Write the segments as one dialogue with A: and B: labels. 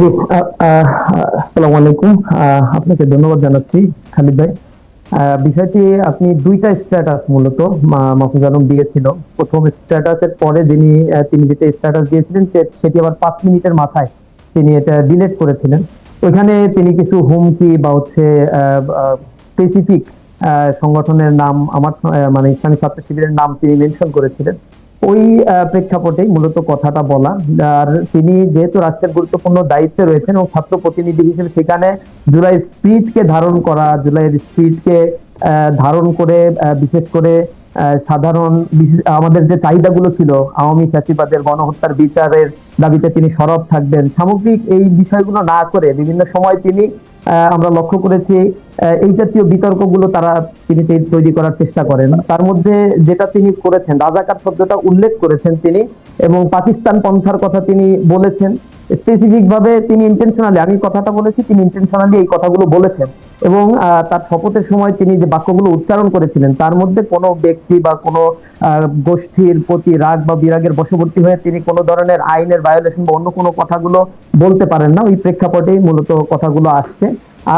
A: জি আসসালামু আলাইকুম। আপনাকে ধন্যবাদ জানাচ্ছি, খালিদ ভাই। বিষয়টি আপনি দুইটা স্ট্যাটাস মূলত মাহফুজ আলম দিয়েছিল। প্রথম স্ট্যাটাসের পরে যিনি তিনি যেটা স্ট্যাটাস দিয়েছিলেন সেটি আবার পাঁচ মিনিটের মাথায় তিনি এটা ডিলিট করেছিলেন। ওইখানে তিনি কিছু হুমকি বা হচ্ছে স্পেসিফিক সংগঠনের নাম, আমার মানে ইসলামী ছাত্র শিবিরের নাম তিনি মেনশন করেছিলেন। ওই প্রেক্ষাপটে মূলত কথাটা বলা। আর তিনি যেহেতু রাষ্ট্রের গুরুত্বপূর্ণ দায়িত্বে রয়েছেন এবং ছাত্র প্রতিনিধি হিসেবে সেখানে জুলাই স্পিডকে ধারণ করা জুলাইয়ের স্পিডকে ধারণ করে বিশেষ করে সাধারণ আমাদের যে চাহিদাগুলো ছিল, আওয়ামী ফ্যাসিবাদের গণহত্যার বিচারের দাবিতে তিনি সরব থাকবেন। সামগ্রিক এই বিষয়গুলো না করে বিভিন্ন সময় তিনি আমরা লক্ষ্য করেছি এই জাতীয় বিতর্কগুলো তারা তিনি তৈরি করার চেষ্টা করেন। তার মধ্যে যেটা তিনি করেছেন, রাজাকার শব্দটা উল্লেখ করেছেন তিনি এবং পাকিস্তান পন্থার কথা তিনি বলেছেন। স্পেসিফিক ভাবে তিনি ইন্টেনশনালি আমি কথাটা বলেছি, তিনি ইন্টেনশনালি এই কথাগুলো বলেছেন এবং তার শপথের সময় তিনি যে বাক্যগুলো উচ্চারণ করেছিলেন, তার মধ্যে কোনো ব্যক্তি বা কোনো গোষ্ঠীর প্রতি রাগ বা বিরাগের বশবর্তী হয়ে তিনি কোনো ধরনের আইনের ভায়োলেশন বা অন্য কোনো কথাগুলো বলতে পারেন না, ওই প্রেক্ষাপটেই মূলত কথাগুলো আসছে।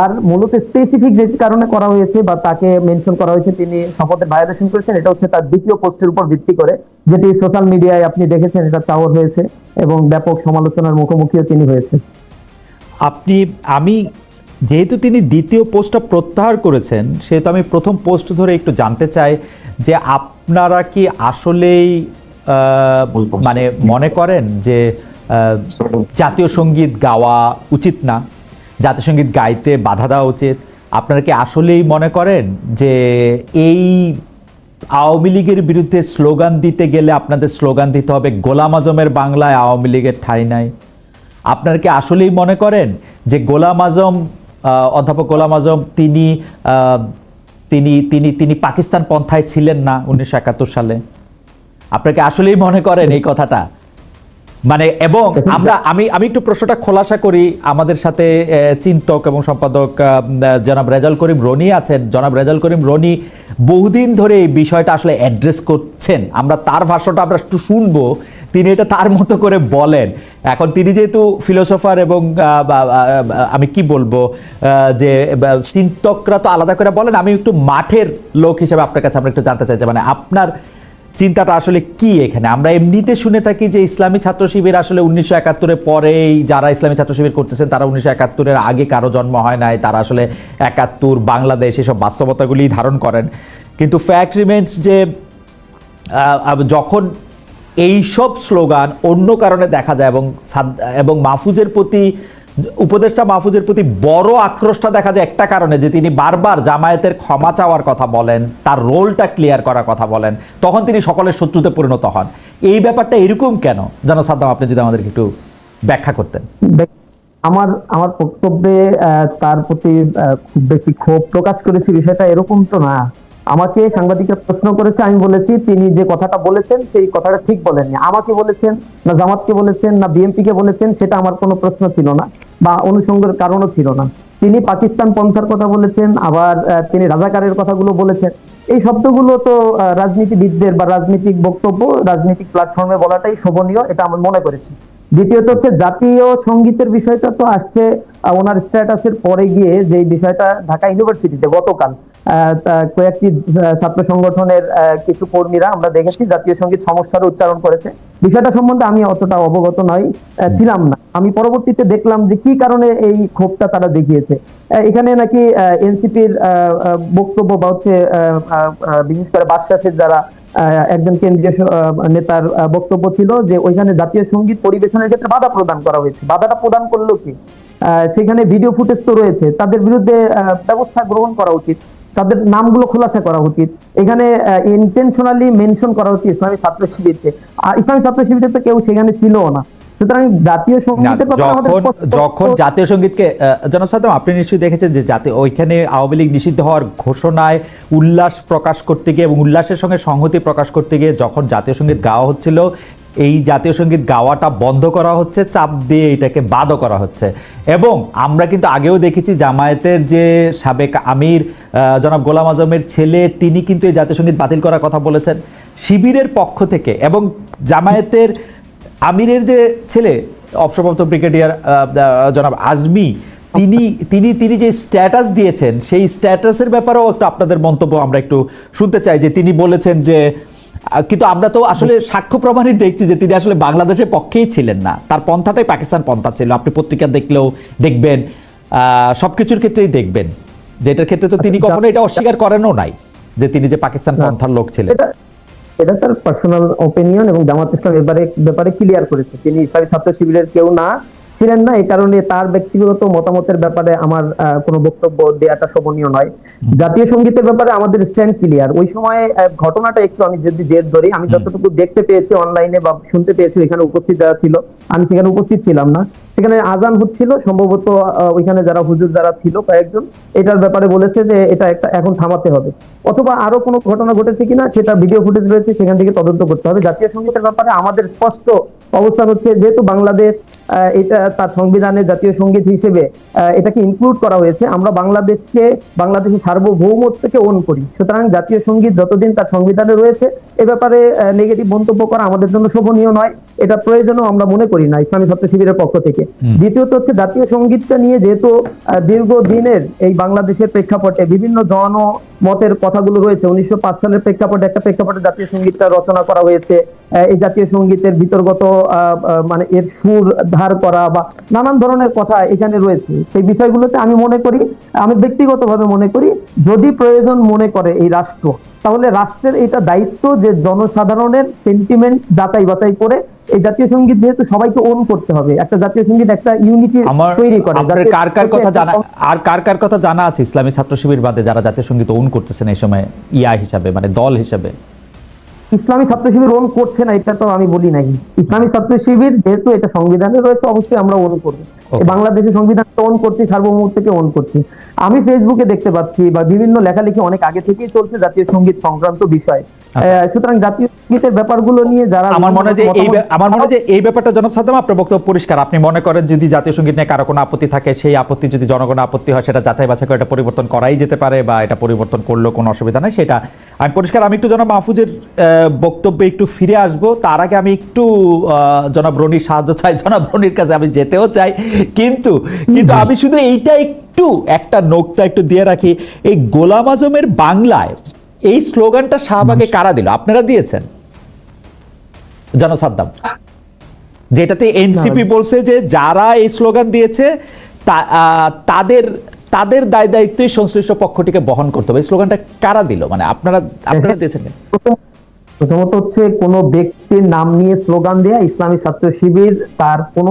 A: আর মূলত স্পেসিফিক যে কারণে করা হয়েছে বা তাকে মেনশন করা হয়েছে, তিনি শপথের ভায়োলেশন করেছেন, এটা হচ্ছে তার দ্বিতীয় পোস্টের উপর ভিত্তি করে, যেটি সোশ্যাল মিডিয়ায় আপনি দেখেছেন, এটা চাওয়ার হয়েছে এবং ব্যাপক সমালোচনার মুখোমুখিও তিনি হয়েছেন
B: আপনি, আমি যেহেতু তিনি দ্বিতীয় পোস্টটা প্রত্যাহার করেছেন, সেহেতু আমি প্রথম পোস্ট ধরে একটু জানতে চাই যে আপনারা কি আসলেই মানে মনে করেন যে জাতীয় সংগীত গাওয়া উচিত না। জাতীয় সংগীত গাইতে বাধা দেওয়া উচিত। আপনারা কি আসলেই মনে করেন যে এই আওয়ামী লীগের বিরুদ্ধে স্লোগান দিতে গেলে আপনাদের স্লোগান দিতে হবে গোলাম আজমের বাংলায় আওয়ামী লীগের ঠাঁই নাই? আপনারা কি আসলেই মনে করেন যে গোলাম আজম অধ্যাপক গোলাম আজম তিনি তিনি তিনি তিনি পাকিস্তান পন্থায় ছিলেন না উনিশশো একাত্তর সালে? আপনারা কি আসলেই মনে করেন এই কথাটা। মানে এবং আমরা আমি আমি একটু প্রশ্নটা খোলাসা করি। আমাদের সাথে চিন্তক এবং সম্পাদক জনাব রেজাল করিম রনি আছেন। জনাব রেজাল করিম রনি বহুদিন ধরে এই বিষয়টা আসলে অ্যাড্রেস করছেন। আমরা তার ভাষ্যটা আমরা একটু শুনব। তিনি এটা তার মতো করে বলেন। এখন তিনি যেহেতু ফিলোসফার এবং আমি কি বলব যে চিন্তকরা তো আলাদা করে বলেন। আমি একটু মাঠের লোক হিসেবে আপনার কাছে আমরা একটু জানতে চাইছি মানে আপনার চিন্তাটা আসলে কি এখানে? আমরা এমনিতে শুনে থাকি যে ইসলামী ছাত্র শিবির আসলে উনিশশো একাত্তরের পরেই যারা ইসলামী ছাত্র শিবির করতেছেন, তারা উনিশশো একাত্তরের আগে কারও জন্ম হয় নাই, তারা আসলে একাত্তর, বাংলাদেশ এসব বাস্তবতাগুলি ধারণ করেন। কিন্তু ফ্যাক্ট রিমেন্টস যে যখন এইসব স্লোগান অন্য কারণে দেখা যায় এবং এবং মাহফুজের প্রতি উপদেষ্টা মাহফুজের প্রতি বড় আক্রোশটা দেখা যায় একটা কারণে, যে তিনি বারবার জামায়াতের ক্ষমা চাওয়ার কথা বলেন, তার রোলটা ক্লিয়ার করার কথা বলেন, তখন তিনি সকলের শত্রুতে পরিণত হন। এই ব্যাপারটা এরকম কেন? যেন সাদ্দাম, আপনি যদি আমাদেরকে একটু ব্যাখ্যা করতেন।
A: আমার আমার বক্তব্যে তার প্রতি খুব বেশি ক্ষোভ প্রকাশ করেছি বিষয়টা এরকম তো না। আমাকে সাংবাদিকরা প্রশ্ন করেছে, আমি বলেছি, তিনি যে কথাটা বলেছেন, সেই কথাটা ঠিক বলেননি। আমাকে বলেছেন না জামাতকে বলেছেন, না বিএনপি কে বলেছেন, সেটা আমার কোনো প্রশ্ন ছিল না বা অনুষঙ্গের কারণও ছিল না। তিনি পাকিস্তান পন্থার কথা বলেছেন, আবার তিনি রাজাকারের কথাগুলো বলেছেন। এই শব্দগুলো তো রাজনীতিবিদদের বা রাজনৈতিক বক্তব্য, রাজনৈতিক প্ল্যাটফর্মে বলাটাই শোভনীয়, এটা আমি মনে করেছি। দ্বিতীয়ত হচ্ছে, জাতীয় সঙ্গীতের বিষয়টা তো আসছে ওনার স্ট্যাটাসের পরে গিয়ে যে বিষয়টা ঢাকা ইউনিভার্সিটিতে গতকাল কয়েকটি ছাত্র সংগঠনের কিছু কর্মীরা আমরা দেখেছি জাতীয় সংগীত সমস্যার উচ্চারণ করেছে। বিষয়টা সম্বন্ধে আমি অতটা অবগত আহ, ছিলাম না। আমি পরবর্তীতে দেখলাম যে কি কারণে এই ক্ষোভটা তারা দেখিয়েছে। এখানে নাকি এনসিপির বক্তব্য বা হচ্ছে বিশেষ করে বাদশাসের যারা আহ, একজন কেন্দ্রীয় নেতার বক্তব্য ছিল যে ওইখানে জাতীয় সংগীত পরিবেশনের ক্ষেত্রে বাধা প্রদান করা হয়েছে। বাধাটা প্রদান করল কি? আহ, সেখানে ভিডিও ফুটেজ তো রয়েছে। তাদের বিরুদ্ধে আহ, ব্যবস্থা গ্রহণ করা উচিত। তাদের নামগুলো খোলাসা করা উচিত। এখানে ইন্টেনশনালি মেনশন করা উচিত ইসলামী ছাত্র শিবিরকে। আর ইসলামী ছাত্র শিবিরে তো কেউ সেখানে ছিল না। সুতরাং জাতীয় সঙ্গীতের
B: যখন জাতীয় সঙ্গীতকে জনাব সাদ্দাম আপনি নিশ্চয়ই দেখেছেন যে জাতীয় ওইখানে আওয়ামী লীগ নিষিদ্ধ হওয়ার ঘোষণায় উল্লাস প্রকাশ করতে গিয়ে এবং উল্লাসের সঙ্গে সংহতি প্রকাশ করতে গিয়ে যখন জাতীয় সংগীত গাওয়া হচ্ছিল এই জাতীয় সংগীত গাওয়াটা বন্ধ করা হচ্ছে, চাপ দিয়ে এটাকে বাদও করা হচ্ছে। এবং আমরা কিন্তু আগেও দেখেছি জামায়াতের যে সাবেক আমির জনাব গোলাম আজমের ছেলে, তিনি কিন্তু এই জাতীয় সংগীত বাতিল করার কথা বলেছেন। শিবিরের পক্ষ থেকে এবং জামায়াতের আমিরের যে ছেলে, অবসরপ্রাপ্ত ব্রিগেডিয়ার জনাব আজমি, তিনি তিনি তিনি যে স্ট্যাটাস দিয়েছেন, সেই স্ট্যাটাসের ব্যাপারেও একটু আপনাদের মন্তব্য আমরা একটু শুনতে চাই যে তিনি বলেছেন যে কিন্তু আমরা তো আসলে সাক্ষ্য প্রমাণই দেখছি যে তিনি আসলে বাংলাদেশের পক্ষেই ছিলেন না। তার পন্থাটাই পাকিস্তান পন্থা ছিল। আপনি পত্রিকা দেখলেও দেখবেন আহ, সবকিছুর ক্ষেত্রেই দেখবেন। যেটার ক্ষেত্রে তো তিনি
A: আচ্ছা,
B: কখনো এটা অস্বীকার করেনও নাই যে তিনি যে পাকিস্তান পন্থার লোক ছিলেন।
A: এটা এটা তার পার্সোনাল ওপিনিয়ন এবং জামাত ইসলাম এবারে ব্যাপারে ক্লিয়ার করেছে। তিনি ইসলামী ছাত্র শিবিরের কেউ না। ছিলেন না এই কারণে তার ব্যক্তিগত মতামতের ব্যাপারে আমার আহ, কোনো বক্তব্য দেওয়াটা শোভনীয় নয়। জাতীয় সঙ্গীতের ব্যাপারে আমাদের স্ট্যান্ড ক্লিয়ার ওই সময় ঘটনাটা একটু আমি যদি জেদ ধরি আমি যতটুকু দেখতে পেয়েছি অনলাইনে বা শুনতে পেয়েছি এখানে উপস্থিত দেওয়া ছিল আমি সেখানে উপস্থিত ছিলাম না। সেখানে আজান হচ্ছিল, সম্ভবত ওইখানে যারা হুজুর যারা ছিল কয়েকজন, এটার ব্যাপারে বলেছে যে এটা একটা, এখন থামাতে হবে। অথবা আরও কোনো ঘটনা ঘটেছে কিনা, সেটা ভিডিও ফুটেজ রয়েছে, সেখান থেকে তদন্ত করতে হবে। জাতীয় সঙ্গীতের ব্যাপারে আমাদের স্পষ্ট অবস্থান হচ্ছে, যেহেতু বাংলাদেশ এটা তার সংবিধানে জাতীয় সংগীত হিসেবে এটাকে ইনক্লুড করা হয়েছে, আমরা বাংলাদেশকে, বাংলাদেশের সার্বভৌমত্বকে ওন করি। সুতরাং জাতীয় সংগীত যতদিন তার সংবিধানে রয়েছে, এ ব্যাপারে নেগেটিভ মন্তব্য করা আমাদের জন্য শোভনীয় নয়। এটা প্রয়োজনও আমরা মনে করি না ইসলামী ছাত্র শিবিরের পক্ষ থেকে। দ্বিতীয়ত হচ্ছে জাতীয় সঙ্গীতটা নিয়ে যেহেতু আহ, দীর্ঘদিনের এই বাংলাদেশের প্রেক্ষাপটে বিভিন্ন জন মতের কথাগুলো রয়েছে উনিশশো পাঁচ সালের প্রেক্ষাপটে একটা প্রেক্ষাপটে জাতীয় সঙ্গীতটা রচনা করা হয়েছে এই জাতীয় সঙ্গীতের ভিতরগত মানে এর সুর ধার করা বা নানান ধরনের কথা এখানে রয়েছে। সেই বিষয়গুলোতে আমি মনে করি আমি ব্যক্তিগতভাবে মনে করি যদি প্রয়োজন মনে করে এই রাষ্ট্র তাহলে রাষ্ট্রের এটা দায়িত্ব যে জনসাধারণের সেন্টিমেন্ট যাচাই বাছাই করে এই জাতীয় সংগীত যেহেতু সবাইকে ওন করতে হবে একটা জাতীয় সংগীত একটা ইউনিটি তৈরি করে
B: আপনার কার কার কথা জানা আর কার কার কথা জানা আছে ইসলামী ছাত্র শিবির বাদে যারা জাতীয় সংগীত ওন করতেছেন এই সময়? ইয়া হিসাবে মানে দল হিসাবে।
A: ইসলামী ছাত্র শিবির ওন করছে না এটা তো আমি বলি নাই। ইসলামী ছাত্র শিবির যেহেতু এটা সংবিধানে রয়েছে অবশ্যই আমরা ওন করব। বাংলাদেশের সংবিধান ওন করছি সার্বভৌমত্বকে ওন করছি। আমি ফেসবুকে দেখতে পাচ্ছি বা বিভিন্ন লেখালেখি অনেক আগে থেকেই চলছে জাতীয় সংগীত সংক্রান্ত বিষয়। সুতরাং জাতীয় সঙ্গীতের ব্যাপারগুলো নিয়ে যারা
B: আমার মনে যে এই আমার মনে হয় যে এই ব্যাপারটা জনাব সাদ্দাম আপনার বক্তব্য পরিষ্কার। আপনি মনে করেন যদি জাতীয় সংগীত নিয়ে কারও কোনো আপত্তি থাকে সেই আপত্তি যদি জনগণ আপত্তি হয় সেটা যাচাই বাছাই করে এটা পরিবর্তন করাই যেতে পারে বা এটা পরিবর্তন করলেও কোনো অসুবিধা নেই সেটা আমি পরিষ্কার আমি একটু জনাব মাহফুজের বক্তব্যে একটু ফিরে আসব। তার আগে আমি একটু জনাব রনির সাহায্য চাই। জনাব রনির কাছে আমি যেতেও চাই। কিন্তু কিন্তু আমি শুধু এইটা একটু একটা নোকটা একটু দিয়ে রাখি। এই গোলাম আজমের বাংলায় এই স্লোগানটা শাহবাগে কারা দিল? আপনারা দিয়েছেন? জানো সাদ্দাম। যেটাতে এনসিপি বলছে যে যারা এই স্লোগান দিয়েছে তাদের তাদের দায় দায়িত্বই সংশ্লিষ্ট পক্ষটিকে বহন করতে হবে। স্লোগানটা কারা দিল? মানে আপনারা আপনারা দিয়েছেন
A: প্রথমত হচ্ছে কোন ব্যক্তির নাম নিয়ে স্লোগান দেয়া ইসলামী ছাত্র শিবির তার কোন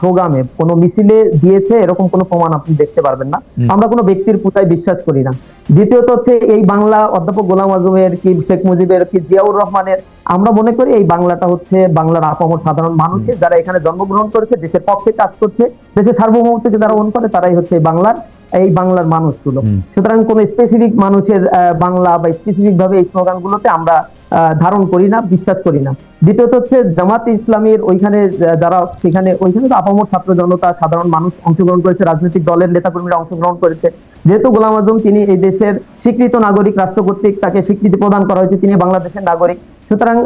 A: প্রোগ্রামে কোন মিছিলে দিয়েছে এরকম কোনো প্রমাণ আপনি দেখতে পারবেন না। আমরা কোনো ব্যক্তির পুতায় বিশ্বাস করি না। দ্বিতীয়ত হচ্ছে এই বাংলা অধ্যাপক গোলাম আজমের কি শেখ মুজিবের কি জিয়াউর রহমানের আমরা মনে করি এই বাংলাটা হচ্ছে বাংলার আপামর সাধারণ মানুষের যারা এখানে জন্মগ্রহণ করেছে দেশের পক্ষে কাজ করছে দেশের সার্বভৌমত্বকে যারা ওন করে তারাই হচ্ছে এই বাংলার এই বাংলার মানুষগুলো। সুতরাং কোন স্পেসিফিক মানুষের বাংলা বা স্পেসিফিক ভাবে এই স্লোগানগুলোতে আমরা ধারণ করি না বিশ্বাস করি না। দ্বিতীয়ত হচ্ছে জামাত ইসলামের ওইখানে যারা সেখানে ওইখানে তো আপামর ছাত্র জনতা সাধারণ মানুষ অংশগ্রহণ করেছে রাজনৈতিক দলের নেতাকর্মীরা অংশগ্রহণ করেছে। যেহেতু গোলাম আজম তিনি এই দেশের স্বীকৃত নাগরিক রাষ্ট্র কর্তৃক তাকে স্বীকৃতি প্রদান করা হয়েছে তিনি বাংলাদেশের নাগরিক। সুতরাং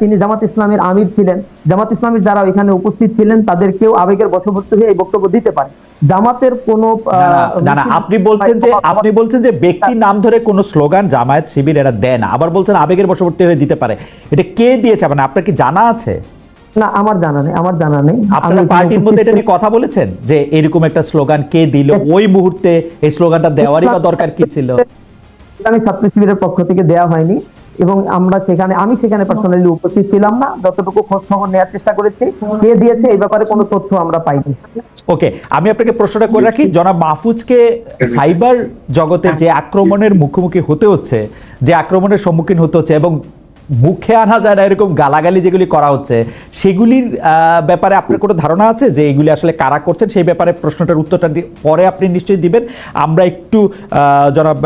A: তিনি জামাত ইসলামের আমির ছিলেন। জামাত ইসলামের যারা ওইখানে উপস্থিত ছিলেন তাদের কেউ আবেগের বশবর্তী হয়ে এই বক্তব্য দিতে পারে। জামাতের কোনো
B: আপনি বলছেন যে আপনি বলছেন যে ব্যক্তির নাম ধরে কোনো স্লোগান জামায়াত শিবির এরা দেয় না। আবার বলছেন আবেগের বশবর্তী হয়ে দিতে পারে। এটা কে দিয়েছে? মানে আপনার কি জানা আছে?
A: না আমার জানা নেই আমার জানা নেই।
B: আপনারা পার্টির মধ্যে এটা নিয়ে কথা বলেছেন? যে এরকম একটা স্লোগান কে দিল? ওই মুহূর্তে এই স্লোগানটা দেওয়ারই বা দরকার কি ছিল?
A: আমি ছাত্র শিবিরের পক্ষ থেকে দেয়া হয়নি। এবং আমরা সেখানে আমি সেখানে পার্সোনালি উপস্থিত ছিলাম না যতটুকু খোঁজ খবর নেওয়ার চেষ্টা করেছি কে দিয়েছে এই ব্যাপারে কোনো তথ্য আমরা পাইনি।
B: ওকে আমি আপনাকে প্রশ্নটা করে রাখি জনাব মাহফুজকে সাইবার জগতে যে আক্রমণের মুখোমুখি হতে হচ্ছে যে আক্রমণের সম্মুখীন হতে হচ্ছে এবং মুখে আনা যায় না, এরকম গালাগালি যেগুলি করা হচ্ছে, সেগুলির ব্যাপারে আপনার কোনো ধারণা আছে যে এগুলি আসলে কারা করছেন? সেই ব্যাপারে প্রশ্নটার উত্তরটা পরে আপনি নিশ্চয়ই দিবেন। আমরা একটু জনাব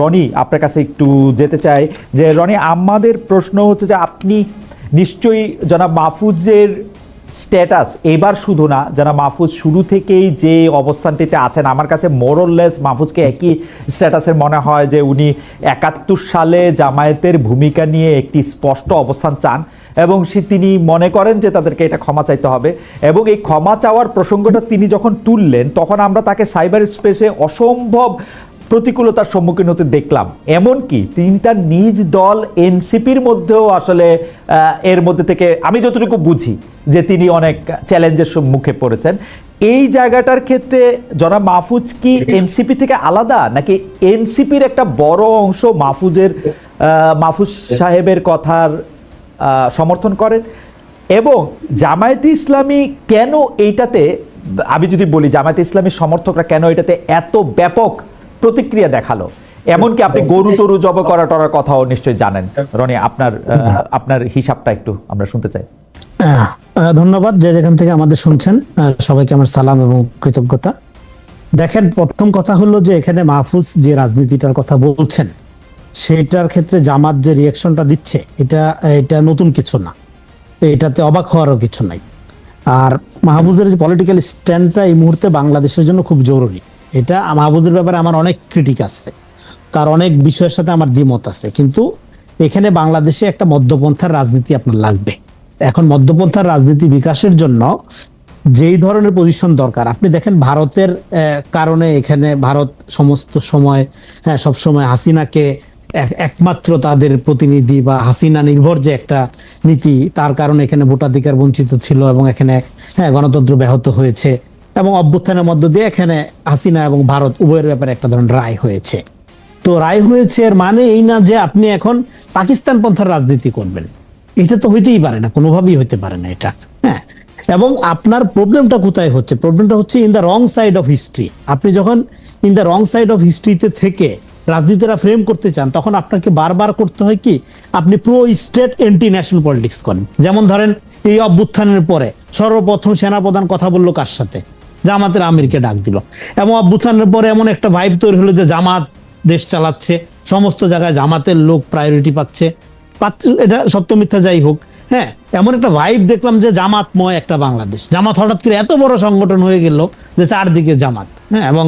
B: রনি আপনার কাছে একটু যেতে চাই। যে রনি, আমাদের প্রশ্ন হচ্ছে যে আপনি নিশ্চয়ই জনাব মাহফুজের স্ট্যাটাস এবার শুধু না, যারা মাহফুজ শুরু থেকেই যে অবস্থানটিতে আছেন, আমার কাছে মোরললেস মাহফুজকে একই স্ট্যাটাসের মনে হয় যে উনি একাত্তর সালে জামায়াতের ভূমিকা নিয়ে একটি স্পষ্ট অবস্থান চান এবং সে তিনি মনে করেন যে তাদেরকে এটা ক্ষমা চাইতে হবে এবং এই ক্ষমা চাওয়ার প্রসঙ্গটা তিনি যখন তুললেন, তখন আমরা তাকে সাইবার স্পেসে অসম্ভব প্রতিকূলতার সম্মুখীন হতে দেখলাম। এমনকি তিনি তার নিজ দল এনসিপির মধ্যেও আসলে এর মধ্যে থেকে আমি যতটুকু বুঝি যে তিনি অনেক চ্যালেঞ্জের মুখে পড়েছেন। এই জায়গাটার ক্ষেত্রে জনাব মাহফুজ কি এনসিপি থেকে আলাদা, নাকি এনসিপির একটা বড় অংশ মাহফুজের মাহফুজ সাহেবের কথার সমর্থন করেন? এবং জামায়াতে ইসলামী কেন এইটাতে, আমি যদি বলি জামায়াতে ইসলামীর সমর্থকরা কেন এটাতে এত ব্যাপক প্রতিক্রিয়া দেখাল। এমনকি আপনি গরু টরু জব করা টরার কথাও নিশ্চয়ই জানেন। রনি আপনার আপনার হিসাবটা একটু আমরা শুনতে চাই।
C: ধন্যবাদ যে যেখান থেকে আমাদের শুনছেন। সবাইকে আমার সালাম এবং কৃতজ্ঞতা। দেখেন প্রথম কথা হলো যে এখানে মাহফুজ যে রাজনীতিটার কথা বলছেন সেটার ক্ষেত্রে জামাত যে রিয়াকশনটা দিচ্ছে এটা এটা নতুন কিছু না। এটাতে অবাক হওয়ারও কিছু নাই। আর মাহফুজের যে পলিটিক্যাল স্ট্যান্ডটা এই মুহূর্তে বাংলাদেশের জন্য খুব জরুরি। এটা মাহফুজের ব্যাপারে আমার অনেক ক্রিটিক আছে। তার অনেক বিষয়ের সাথে আমার দ্বিমত আছে। কিন্তু এখানে বাংলাদেশে একটা মধ্যপন্থার রাজনীতি আপনার লাগবে। এখন মধ্যপন্থার রাজনীতি বিকাশের জন্য যেই ধরনের পজিশন দরকার, আপনি দেখেন ভারতের কারণে এখানে ভারত সমস্ত সময় হ্যাঁ সবসময় হাসিনাকে এক- একমাত্র তাদের প্রতিনিধি বা হাসিনা নির্ভর যে একটা নীতি, তার কারণে এখানে ভোটাধিকার বঞ্চিত ছিল এবং এখানে হ্যাঁ গণতন্ত্র ব্যাহত হয়েছে। এবং অভ্যুত্থানের মধ্য দিয়ে এখানে হাসিনা এবং ভারত উভয়ের ব্যাপারে একটা ধরনের রায় হয়েছে। তো রায় হয়েছে এর মানে এই না যে আপনি এখন পাকিস্তান পন্থার রাজনীতি করবেন। এটা তো হইতেই পারে না, কোনোভাবেই হইতে পারে না এটা। হ্যাঁ এবং আপনার প্রবলেমটা কোথায় হচ্ছে? প্রবলেমটা হচ্ছে in the wrong side of history আপনি যখন in the wrong side of হিস্ট্রিতে থেকে রাজনীতিরা ফ্রেম করতে চান, তখন আপনাকে বারবার করতে হয় কি, আপনি pro state anti national politics করেন। যেমন ধরেন এই অভ্যুত্থানের পরে সর্বপ্রথম সেনাপ্রধান কথা বলল কার সাথে? জামাতের আমিরকে ডাক দিল। এবং অভ্যুত্থানের পরে এমন একটা ভাইব তৈরি হলো যে জামাত দেশ চালাচ্ছে, সমস্ত জায়গায় জামাতের লোক প্রায়োরিটি পাচ্ছে। এটা সত্য মিথ্যা যাই হোক হ্যাঁ এমন একটা ভাইব দেখলাম যে জামাতময় একটা বাংলাদেশ। জামাত হঠাৎ করে এত বড় সংগঠন হয়ে গেল যে চারদিকে জামাত হ্যাঁ এবং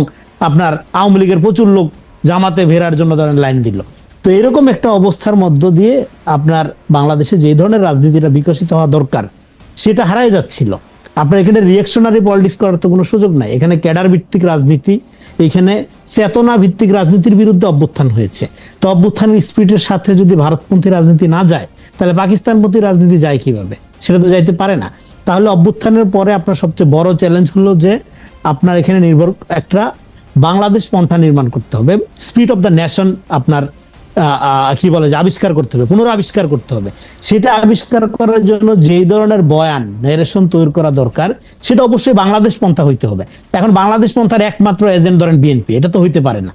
C: আপনার আওয়ামী লীগের প্রচুর লোক জামাতে ভেরার জন্য ধরেন লাইন দিল। তো এরকম একটা অবস্থার মধ্য দিয়ে আপনার বাংলাদেশে যে ধরনের রাজনীতিটা বিকশিত হওয়া দরকার, সেটা হারাই যাচ্ছিল। আপনার এখানে রিয়েকশনারি পলিটিক্স করার তো কোনো সুযোগ নাই। এখানে ক্যাডার ভিত্তিক রাজনীতি, এখানে চেতনা ভিত্তিক রাজনীতির বিরুদ্ধে অভ্যুত্থান হয়েছে। তো অভ্যুত্থানের স্পিডের সাথে যদি ভারতপন্থী রাজনীতি না যায়, তাহলে পাকিস্তানপন্থী রাজনীতি যায় কীভাবে? সেটা তো যাইতে পারে না। তাহলে অভ্যুত্থানের পরে আপনার সবচেয়ে বড় চ্যালেঞ্জ হলো যে আপনার এখানে নির্ভর একটা বাংলাদেশ পন্থা নির্মাণ করতে হবে। স্পিড অফ দ্য নেশন আপনার কি বলে যে আবিষ্কার করতে হবে, পুনরাবিষ্কার করতে হবে। সেটা আবিষ্কার করার জন্য যেই ধরনের বয়ান নারেশন তৈরি করা দরকার, সেটা অবশ্যই বাংলাদেশ পন্থা হইতে হবে। এখন বাংলাদেশ পন্থার একমাত্র এজেন্ট ধরেন বিএনপি এটা তো হইতে পারে না।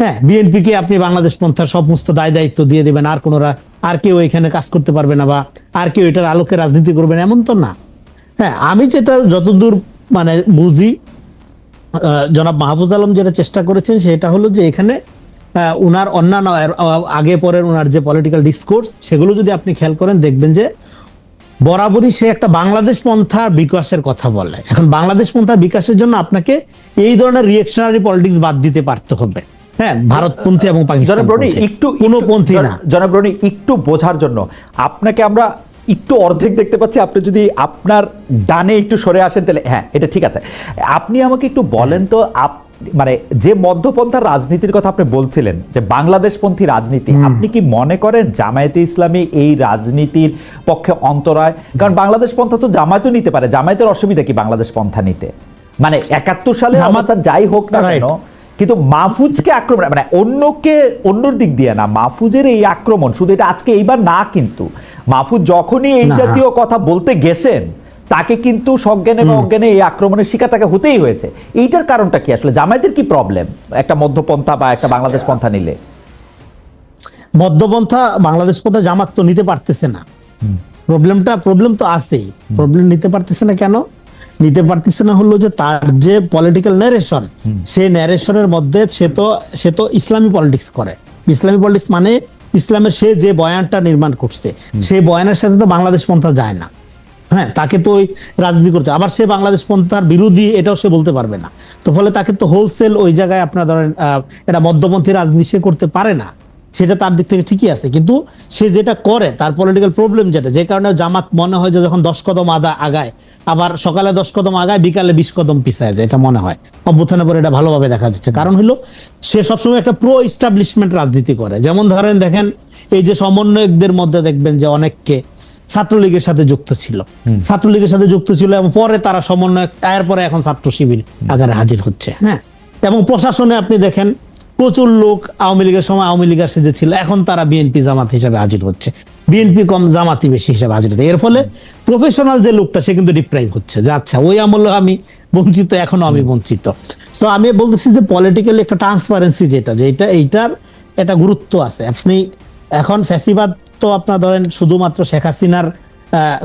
C: হ্যাঁ বিএনপি কে আপনি বাংলাদেশ পন্থার সমস্ত দায় দায়িত্ব দিয়ে দেবেন, আর কোনো রা- আর কেউ এখানে কাজ করতে পারবে না বা আর কেউ এটার আলোকে রাজনীতি করবেন এমন তো না। হ্যাঁ আমি যেটা যতদূর মানে বুঝি জনাব মাহফুজ আলম যেটা চেষ্টা করেছেন, সেটা হলো যে এখানে উনার অন্যান্য আগে পরের উনার যে পলিটিক্যাল ডিসকোর্স সেগুলো যদি আপনি খেয়াল করেন দেখবেন যে বরাবরই সে একটা বাংলাদেশ পন্থার বিকাশের কথা বলে। এখন বাংলাদেশ পন্থার বিকাশের জন্য আপনাকে এই ধরনের রিয়েকশনারি পলিটিক্স বাদ দিতে পারতে হবে। হ্যাঁ ভারতপন্থী এবং
B: জনাব একটু
C: কোনো পন্থী না।
B: জনাব একটু বোঝার জন্য। আপনাকে আমরা একটু অর্ধেক দেখতে পাচ্ছি। আপনি যদি আপনার ডানে একটু সরে আসেন তাহলে হ্যাঁ এটা ঠিক আছে। আপনি আমাকে একটু বলেন তো আপ মানে যে মধ্যপন্থার রাজনীতির কথা আপনি বলছিলেন যে বাংলাদেশপন্থী রাজনীতি আপনি কি মনে করেন জামায়াতে ইসলামী এই রাজনীতির পক্ষে অন্তরায়? কারণ বাংলাদেশ পন্থা তো জামায়াতও নিতে পারে জামায়াতের অসুবিধা কি বাংলাদেশ পন্থা নিতে? মানে একাত্তর সালে অবস্থা যাই হোক না কেন কিন্তু মাহফুজকে আক্রমণ মানে অন্যকে অন্যর দিক দিয়ে না মাহফুজের এই আক্রমণ শুধু এটা আজকে এইবার না কিন্তু মাহফুজ যখনই এই জাতীয় কথা বলতে গেছেন তাকে কিন্তু সজ্ঞানে বা অজ্ঞানে এই আক্রমণের শিকার তাকে হতেই হয়েছে। এইটার কারণটা কি? আসলে জামায়াতের কি প্রবলেম একটা মধ্যপন্থা বা একটা বাংলাদেশ পন্থা নিলে?
C: মধ্যপন্থা বাংলাদেশ পন্থা জামাত তো নিতে পারতেছে না। প্রবলেমটা প্রবলেম তো আছেই। প্রবলেম নিতে পারতেছে না কেন? নিতে পারতেছে না হলো যে তার যে পলিটিক্যাল ন্যারেশন সেই ন্যারেশনের মধ্যে সে তো সে তো ইসলামী পলিটিক্স করে। ইসলামী পলিটিক্স মানে ইসলামের সে যে বয়ানটা নির্মাণ করছে সেই বয়ানের সাথে তো বাংলাদেশ পন্থা যায় না। হ্যাঁ তাকে তো ওই রাজনীতি করতে আবার সে বাংলাদেশ পন্থার বিরোধী, এটাও সে বলতে পারবে না। তো ফলে তাকে তো হোলসেল ওই জায়গায় আপনার ধরেন এটা মধ্যপন্থী রাজনীতি সে করতে পারে না। সেটা তার দিক থেকে ঠিকই আছে। কিন্তু সে যেটা করে, তার পলিটিক্যাল প্রবলেম যেটা, যে কারণে জামাত মনে হয় যে যখন দশ কদম আদা আগায়, আবার সকালে দশ কদম আগায়, বিকালে বিশ কদম পিছায় যায়, এটা মনে হয়। অভ্যুত্থানের পরে এটা ভালোভাবে দেখা যাচ্ছে। কারণ হলো, সে সবসময় একটা প্রো ইস্টাবলিশমেন্ট রাজনীতি করে। যেমন ধরেন, দেখেন, এই যে সমন্বয়কদের মধ্যে দেখবেন যে অনেককে ছাত্রলীগের সাথে যুক্ত ছিল। ছাত্রলীগের সাথে যুক্ত ছিল এবং পরে তারা সমন্বয়ক এর পরে এখন ছাত্র শিবির আকারে হাজির হচ্ছে। হ্যাঁ? এবং প্রশাসনে আপনি দেখেন প্রচুর লোক আওয়ামী লীগের সময় আওয়ামী লীগের সেজে ছিল এখন তারা বিএনপি জামাত হিসেবে হাজির হচ্ছে। বিএনপি কম জামাতি বেশি হিসেবে হাজির হচ্ছে। এর ফলে প্রফেশনাল যে লোকটা সে কিন্তু ডিপ্রাইভ হচ্ছে। যে আচ্ছা ওই আমলে আমি বঞ্চিত এখনও আমি বঞ্চিত। তো আমি বলতেছি যে পলিটিক্যালি একটা ট্রান্সপারেন্সি যেটা যে এটা এইটার একটা গুরুত্ব আছে। আপনি এখন ফ্যাসিবাদ তো আপনার ধরেন শুধুমাত্র শেখ হাসিনার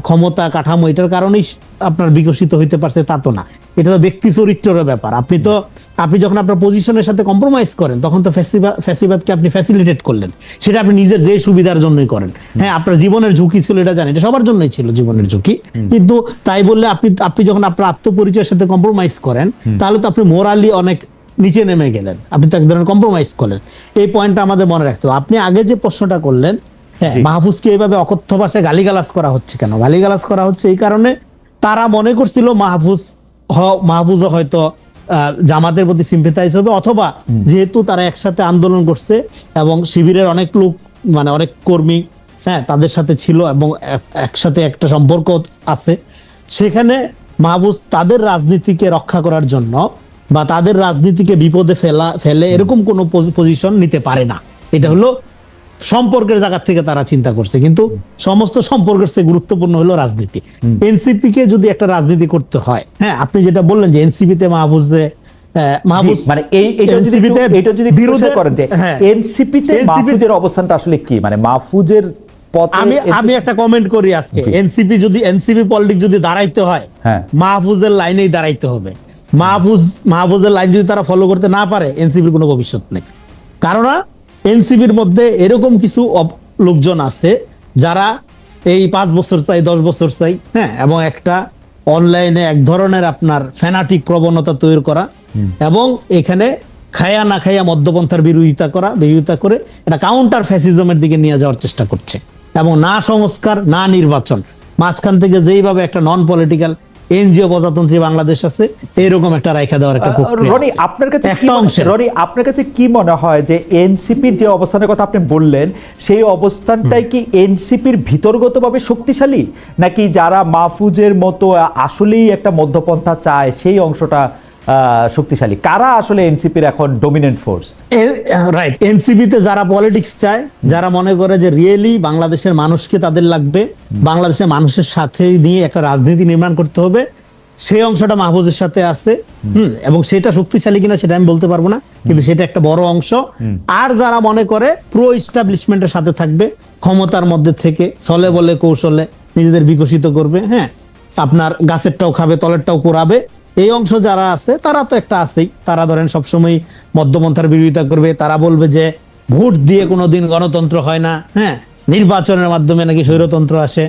C: ক্ষমতা কাঠামো এটার কারণেই আপনার বিকশিত হইতে পারছে তা তো না। এটা তো ব্যক্তি চরিত্রের ব্যাপার। আপনি তো আপনি যখন আপনার পজিশনের সাথে কম্প্রোমাইজ করেন তখন তো ফ্যাসিবাদকে আপনি ফ্যাসিলিটেট করলেন। সেটা আপনি নিজের যে সুবিধার জন্যই করেন। হ্যাঁ আপনার জীবনের ঝুঁকি ছিল এটা জানেন এটা সবার জন্যই ছিল জীবনের ঝুঁকি। কিন্তু তাই বললে আপনি আপনি যখন আপনার আত্মপরিচয়ের সাথে কম্প্রোমাইজ করেন তাহলে তো আপনি মোরালি অনেক নিচে নেমে গেলেন। আপনি তো এক ধরনের কম্প্রোমাইজ করলেন এই পয়েন্টটা আমাদের মনে রাখতে হবে। আপনি আগে যে প্রশ্নটা করলেন হ্যাঁ মাহফুজকে এইভাবে অকথ্য ভাষায় গালিগালাজ করা হচ্ছে কেন? গালিগালাজ করা হচ্ছে এই কারণে তারা মনে করছিল মাহফুজ মাহফুজও হয়তো জামাতের প্রতি সিম্পেথাইজ হবে অথবা যেহেতু তারা একসাথে আন্দোলন করছে এবং শিবিরের অনেক লোক মানে অনেক কর্মী হ্যাঁ তাদের সাথে ছিল এবং এক- একসাথে একটা সম্পর্ক আছে সেখানে মাহবুজ তাদের রাজনীতিকে রক্ষা করার জন্য বা তাদের রাজনীতিকে বিপদে ফেলা ফেলে এরকম কোনো পজিশন নিতে পারে না। এটা হলো সম্পর্কের জায়গা থেকে তারা চিন্তা করছে কিন্তু সমস্ত সম্পর্কের চেয়ে গুরুত্বপূর্ণ হলো রাজনীতি এনসিপি কে যদি একটা রাজনীতি করতে হয় হ্যাঁ আপনি যেটা বললেন যে এনসিপি তে মাহবুজে
B: মানে এই এটা যদি
C: বিরোধে
B: করেন যে
C: হ্যাঁ।
B: এনসিপি তে মাহফুজের অবস্থানটা আসলে কি মানে মাহফুজের
C: আমি আমি একটা কমেন্ট করি আজকে
B: জি।
C: এনসিপি যদি এনসিপি পলিটিক্স যদি দাঁড়াইতে হয়
B: হ্যাঁ।
C: মাহফুজের লাইনেই দাঁড়াইতে হবে মাহফুজ মাহফুজের লাইন যদি তারা ফলো করতে না পারে এনসিপির কোনো ভবিষ্যৎ নেই কারণ এনসিপির মধ্যে এরকম কিছু লোকজন আছে যারা এই পাঁচ বছর চাই দশ বছর চাই হ্যাঁ এবং একটা অনলাইনে এক ধরনের আপনার ফ্যানাটিক প্রবণতা তৈরি করা এবং এখানে খায়া না খায়া মদ্যপন্থার বিরোধিতা করা বিরোধিতা করে এটা কাউন্টার ফ্যাসিজমের দিকে নিয়ে যাওয়ার চেষ্টা করছে। এবং না সংস্কার না নির্বাচন। মাঝখান থেকে যেইভাবে একটা নন পলিটিক্যাল এনজিও প্রজাতন্ত্রী বাংলাদেশ আছে এরকম একটা রাইখা দেওয়ার একটা
B: রনি আপনার কাছে কি মনে- রনি আপনার কাছে কি মনে হয় যে এনসিপির যে অবস্থানের কথা আপনি বললেন সেই অবস্থানটাই কি এনসিপির ভিতরগতভাবে শক্তিশালী? নাকি যারা মাহফুজের মতো আসলেই একটা মধ্যপন্থা চায় সেই অংশটা শক্তিশালী। কারা আসলে এনসিপির এখন ডমিনেন্ট ফোর্স
C: রাইট এনসিপিতে যারা পলিটিক্স চায় যারা মনে করে যে রিয়েলি বাংলাদেশের মানুষকে তাদের লাগবে বাংলাদেশের মানুষের সাথে নিয়ে একটা রাজনীতি নির্মাণ করতে হবে সেই অংশটা মাহফুজের সাথে আছে হুম। এবং সেটা শক্তিশালী কিনা সেটা আমি বলতে পারব না কিন্তু সেটা একটা বড় অংশ। আর যারা মনে করে প্রো ইস্টাবলিশমেন্টের সাথে থাকবে ক্ষমতার মধ্যে থেকে ছলে বলে কৌশলে নিজেদের বিকশিত করবে হ্যাঁ আপনার গাছেরটাও খাবে তলেরটাও কোরাবে এই অংশ যারা আছে, তারা তো একটা আছেই। তারা ধরেন সবসময় মধ্যপন্থার বিরোধিতা করবে। তারা বলবে যে ভোট দিয়ে কোনোদিন গণতন্ত্র হয় না হ্যাঁ? নির্বাচনের মাধ্যমে নাকি স্বৈরতন্ত্র আসে।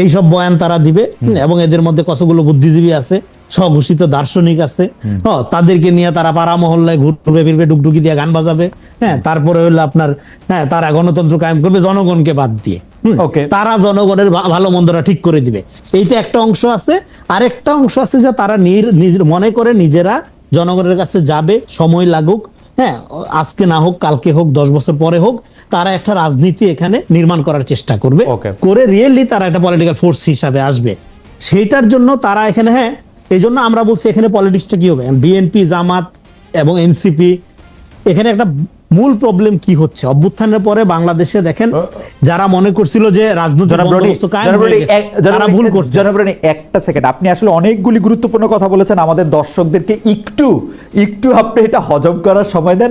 C: এইসব বয়ান তারা দিবে এবং এদের মধ্যে কতগুলো বুদ্ধিজীবী আছে স্বঘোষিত দার্শনিক আছে। হ, তাদেরকে নিয়ে তারা পাড়া মহল্লায় ঘুরবে ফিরবে ডুকডুকি দিয়ে গান বাজাবে। হ্যাঁ তারপরে হলো আপনার হ্যাঁ তারা গণতন্ত্র কায়েম করবে জনগণকে বাদ দিয়ে। তারা জনগণের ভালো মন্দটা ঠিক করে দিবে। এইটা একটা অংশ আছে। আরেকটা অংশ আছে যে তারা নিজের মনে করে নিজেরা জনগণের কাছে যাবে সময় লাগুক। হ্যাঁ আজকে না হোক কালকে হোক দশ বছর পরে হোক তারা একটা রাজনীতি এখানে নির্মাণ করার চেষ্টা করবে. করে রিয়েলি তারা একটা পলিটিক্যাল ফোর্স হিসাবে আসবে। সেইটার জন্য তারা এখানে হ্যাঁ এই জন্য আমরা বলছি এখানে পলিটিক্সটা কি হবে? বিএনপি জামাত এবং এনসিপি এখানে একটা মূল প্রবলেম কি হচ্ছে? অভ্যুত্থানের পরে বাংলাদেশে দেখেন যারা মনে করছিল যে রাজনৈতিক ভুল করছে।
B: একটা সেকেন্ড আপনি আসলে অনেকগুলি গুরুত্বপূর্ণ কথা বলেছেন আমাদের দর্শকদেরকে একটু একটু আপনি এটা হজম করার সময় দেন।